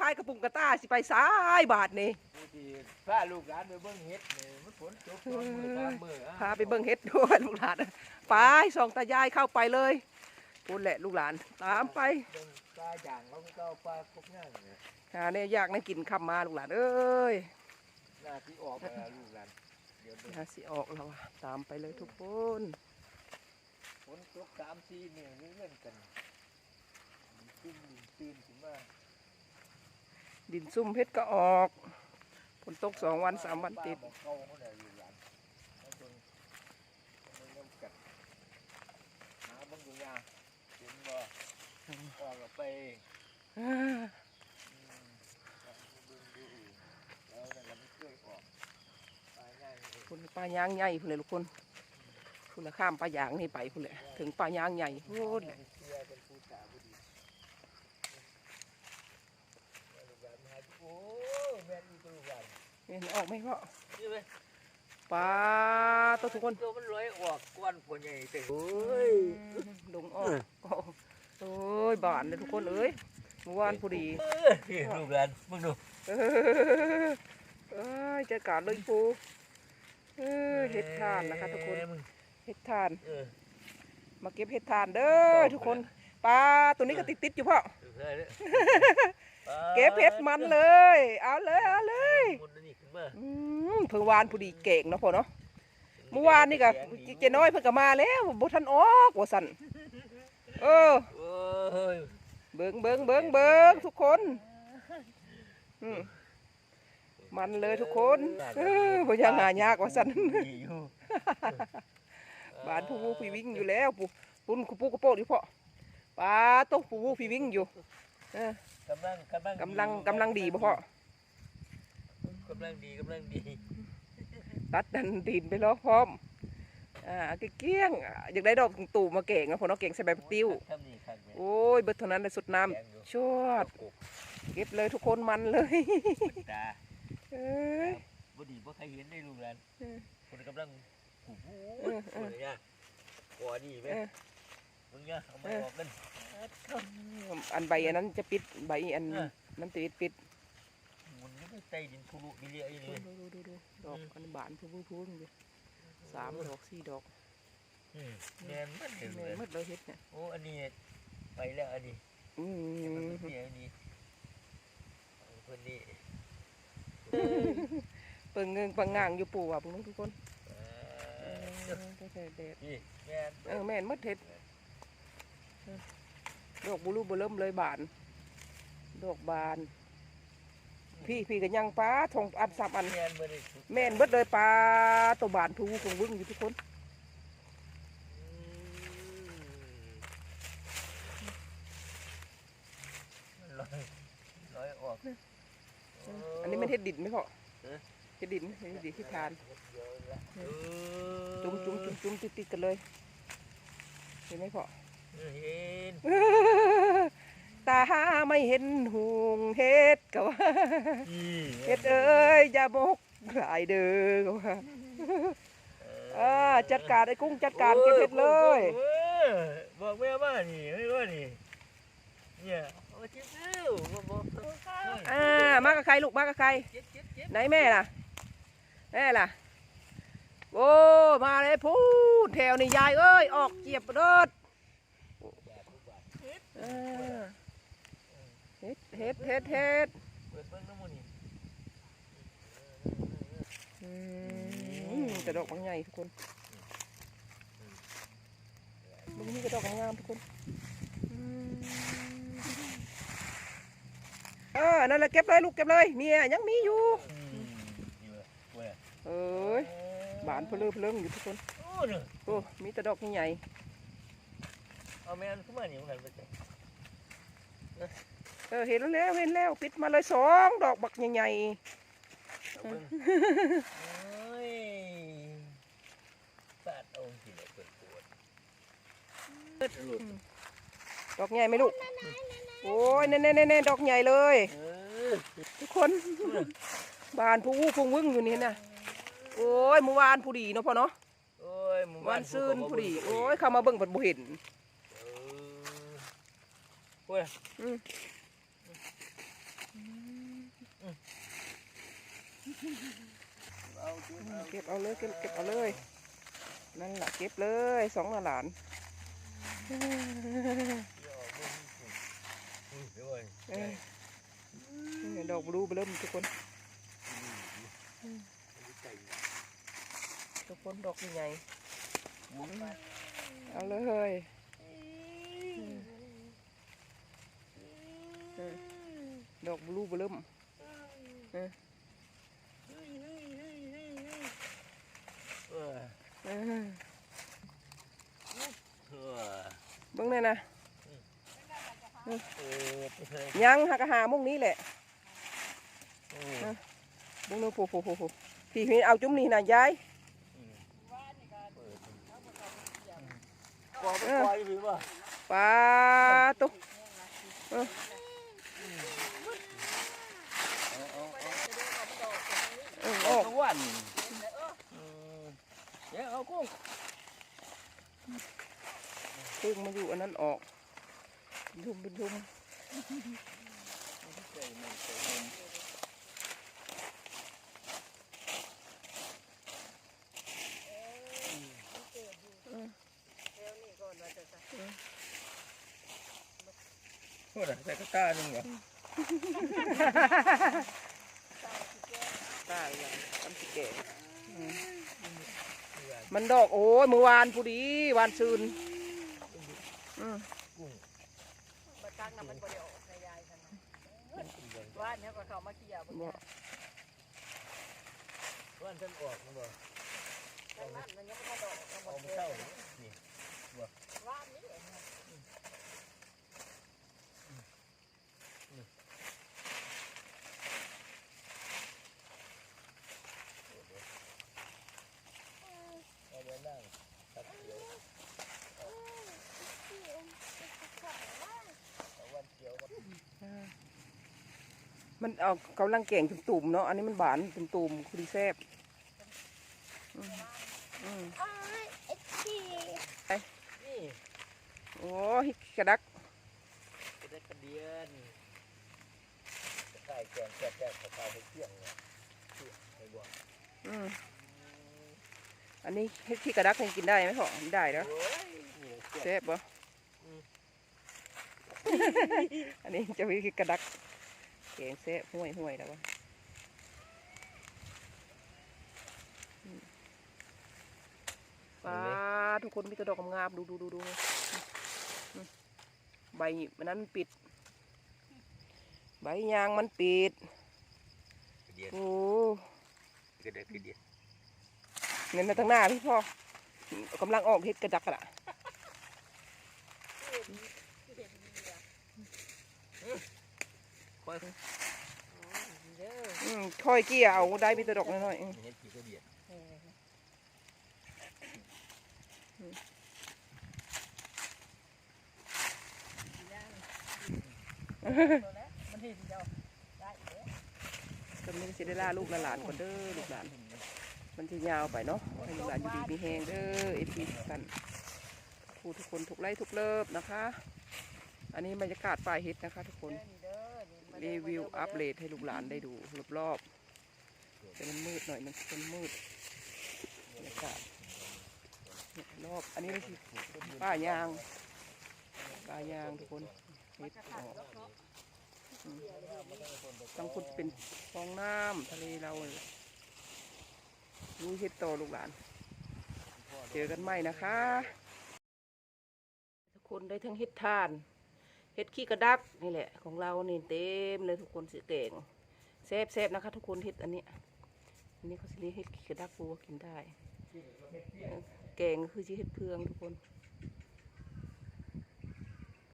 พายกระปุงกระต้าสิไปซ้ายบาทนี่ผู้ที่พาลูกหลานไปเบิ่งเฮ็ดนี่มันฝนตกตอนมื้อตามมื้ออะพาไปเบิ่งเฮ็ดด้วยลูกหลานไปสองตายายเข้าไปเลยพูดแหละลูกหลานตามไปเบิ่งปลาอย่างเขาก็เอาปลากบย่างเนี่ยหาเนี่ยยากนั่งกินคำมาลูกหลานเอ้ยหน้าที่ออกมาลูกหลานเดี๋ยวเบิ่งหาสิออกแล้วอะตามไปเลยทุกคนฝนตกสามสี่เนี่ยเล่นๆกันตื่นตื่นขึ้นมา ดินซุ่มเพชรก็ออกฝนตกสองวันสามวันติด คุณป้ายางใหญ่คุณเลยทุกคนคุณละข้ามป้ายางนี่ไปคุณเลยถึงป้ายางใหญ่พูดย เสียเป็นผู้ตาบุดีโอ้แม่นอีกลูกหลาน เห็นออกไหมพ่อนี่ไหมปลาตัวทุกคนตัวมันลอยออกก้อนผลใหญ่เต็มโอ้ยลงออกโอ้ยบานเลยทุกคนเอ้ยเมื่อวานพอดีเออนี่ลูกหลานมึงดูเออเอ้ยจัดการเลยปูเออเห็ดทานนะคะทุกคนแม่มึงเห็ดทานเออมาเก็บเห็ดทานเด้อทุกคน ปลาตัวนี้ก็ติดติดๆอยู่พ่อดูได้เลยเก็บเห็ดมันเลย เอาเลยเอาเลยหมดอันนี่ขึ้นมาอืมเพิ่งวานพอดีเก่งเนาะพ่อเนาะ เมื่อวานนี่ก็เจน้อยเพิ่งก็มาแล้วบ่ทันออกว่าสั่นเออ โอ้ยเบิงเบิงเบิงเบิงทุกคนอืมมันเลยทุกคนเออบ่อยังหายากว่าสั่น ดีอยู่ บ้านผู้วูพี่วิ่งอยู่แล้วปูปุ้นคุปูกระโปงดิพ่อ ปลาต้องผู้วูพี่วิ่งอยู่เออกำลังกำลังกำลังกำลังดีบ่พ่อกำลังดีกำลังดีตัดดันดินไปแล้วพร้อมอ่าเกี้ยงๆอ่าอยากได้ดอกตู่มาเก่งนะพ่อเนาะเก่งใส่ใบผักติ้วทำนี่ครับแม่โอ้ยเบิดเท่านั้นเลยสุดน้แกงอยู่ำชวดเก็บเลยทุกคนมันเลยตาเอ้ยบ่ดีบ่ใครเห็นได้ลูกหลานเออคนกำลังหูหูเออเออคนเนี่ยกอดีไหมเออ มึงเนี่ยเอามาออกกันอันใบอันนั้นจะปิดใบอันเออนั้นติดปิดหมุนก็ใต้ดินทุลุมีเรียอยู่นี่ดูดูดูดูดอกอันบานพูพูพูดูสามดอกสี่ดอกอืมแม่นมันเห็นเลแม่ยนหมดเลยเฮ็ดเนี่ยโอ้อันนี้ไปแล้วอันนี้อืมันมเสียอันนี้เอาคนนี้เปิงเงิงปังงางอยู่ปู่อะพวกนู้นทุกคนเอเอออก็แต่แดดนี่แม่นเออแม่นหมดเฮ็ดเออ ดอกบุรุษบุเริ่มเลยบาน ดอกบาน พี่พี่ก็ยังปลาทองอันสามอันแม่นบ่ได้สุดแม่นเบิดเลยปลาตัวบานพูคงวึ่งอยู่ทุกคนอืมมันลอยลอยออก อันนี้มันเฮ็ดดินไหมพ่อเออเฮ็ดดินเฮ็ดดินที่ทานเดี๋ยวละเออจุ้มจุ้มจุ้มจุ้มติดติดกันเลย เห็นไหมพ่อเออเห็น ตาไม่เห็นหงเฮ็ดก็ว่าอืมเฮ็ดเอ้ยอย่าบกหลายเด้อก็ว่าอ่าจัดการไอ้กุ้งจัดการเก็บเฮ็ดเลยออบอกแม่ว่านี่ไม่ว่านี่เนี่ยเอามาเจ็บเร็วบอกบอกอ่ามากับใครลูกมากับใครเจ็บเจ็บเจ็บไหนแม่ล่ะแม่ล่ะโอ้มาเลยพูดแถวนี่ยายเอ้ยออกเจียบรถ อ่าเฮ็ดเฮ็ดเฮ็ดเฮ็ดเปิดเบิ้งน้ำมันนี่อืมแต่ดอกบางใหญ่ทุกคนบางนี่ก็ดอกงามๆทุกคนอืมเออนั่นแหละเก็บเลยลูกเก็บเลยเนี่ยยังมีอยู่อืมนี่เว้ยเว้ยเอ้ยบานเพลือเพลิงอยู่ทุกคนโอ้เนี่ยโอ้มีแต่ดอกใหญ่เอาแม่นขึ้นมานี่มันกันไป เจ้ๆเออเห็นแล้วเห็นแล้วปิดมาเลยสองดอกบักใหญ่เอาเบิ้งโอ้ยปาดเอาสิเลยเปิดปวดเปิดหลุดๆดอกใหญ่ไหมลูกโอ้ยเน่ๆๆๆดอกใหญ่เลยเออทุกคนบานผู้วู้พงวึ่งอยู่นี่นะโอ้ยเมื่อวานผู้ดีเนาะพ่อเนาะโอ้ยหมู่วันผู้ซื่นก็บ่ผู้ดีเบิ่งโอ้ยเข้ามาเบิ่งบัดบ่เห็น เออเว้ยอืมเอาจุดเอาเก็บเอาเลยเก็บเก็บเอาเลย นั่นแหละเก็บเลยสองหลานเดี๋ยวเอามือนี่อุ้ยเดี๋ยวเออดอกบลูเริ่มทุกคนไก่ทุกคนดอกใหญ่หมุนไปๆเอาเลย เออดอกบลูเริ่มเออเออเออเบิ่งเลยนะเออไปเถอะยังหากะหามุงนี้แหละเออบุ้งนึงโผล่โผล่โผล่พี่พี่เอาจุ่มนี่นะยายปล่อยไปปล่อยไปว่าปลาตุ๊เอาเอาเอา เออ อ อ อ อก ก ทุกวั นเออเดี๋ยวเอากุ้งพึ่งมาอยู่อันนั้นออกดุมดุมใส่มันใส่มันโทษอะใส่กระตาหนึ่งเหรอ ตายแล้วทำสิแก่อืมมันดอกโอ้ยเมื่อวานผู้ดีวานซืนอืมบัตั้งน้ำมันบริโอในยายกันว่าเนี่ยก็เขามาเกี่ยวบอกว่านฉันออกมันบ่ทั้งนั้นมันยังไม่ได้ออกทั้งหมเอาดไปเลยเช่านี่ว่านี่อาไป นั่งตัดเขียวเอาวันเขียวครับมันเอากำลังแก่งตุ่มๆเนาะ อันนี้มันบานตุ่มๆคือดีแซ่บอืมอืมนี่โอ้ยกระดักกระเด็กกระเดียนกระต่ายแกงแกะแกะกระต่ายไปเที่ยงเนี่ยเที่ยงไอ้บัวอืม อันนี้เฮ็ดที่กระดักยังกินได้ไหมพ่อได้แล้วโอ้ยนี่เที่ยงแซ่บปะอืมอันนี้จะมีกระดักแกงแซ่บห่วยห่วยๆแล้ววะอืมปลาทุกคนมีแต่ดอกงามๆดูดูดูดูอืมใบมันนั้นมันปิด ใบยางมันปิดกระเดียนโอ้กระเด็กกระเดียน เงินมาตั้งหน้าพี่พ่อกำลังออกเฮ็ดกระดักกระดะค่อยเด้ออืมค่อยเกี่ยเอาได้มีแต่ดอกน้อยๆอืมเห็ดกี่กระเดียนมันเห็นเจ้าได้เด้อจำนี้สิได้ล่าลูกละหลานก่อนเด้อลูกหลาน มันจะยาวไปเนาะให้ลูกหลานอยู่ดีมีแหงเด้อเอพีกันผู้ทุกคนทุกไล่ทุกเลิฟนะคะ อันนี้บรรยากาศปลายเฮ็ดนะคะ ทุกคนรีวิวอัปเดตให้ลูกหลานได้ดูรอบๆแต่มันมืดหน่อยมันมันมืดบรรยากาศรอบอันนี้ก็คือป้ายางป้ายางทุกคนเฮ็ดออกอืมบางคนเป็นฟองน้ำทะเลเราเลย รู้เฮ็ดโตลูกหลาน เจอกันใหม่นะคะ ทุกคนได้ทั้งเฮ็ดทาน เฮ็ดขี้กระดักนี่แหละ ของเรานี่เต็มเลยทุกคนสิเก่งแซ่บแซบนะคะ ทุกคนเฮ็ดอันนี้ อันนี้เขาสิเรียกเฮ็ดขี้กระดักปูว่ากินได้เออแกงคือชีเฮ็ดเพืองทุกคน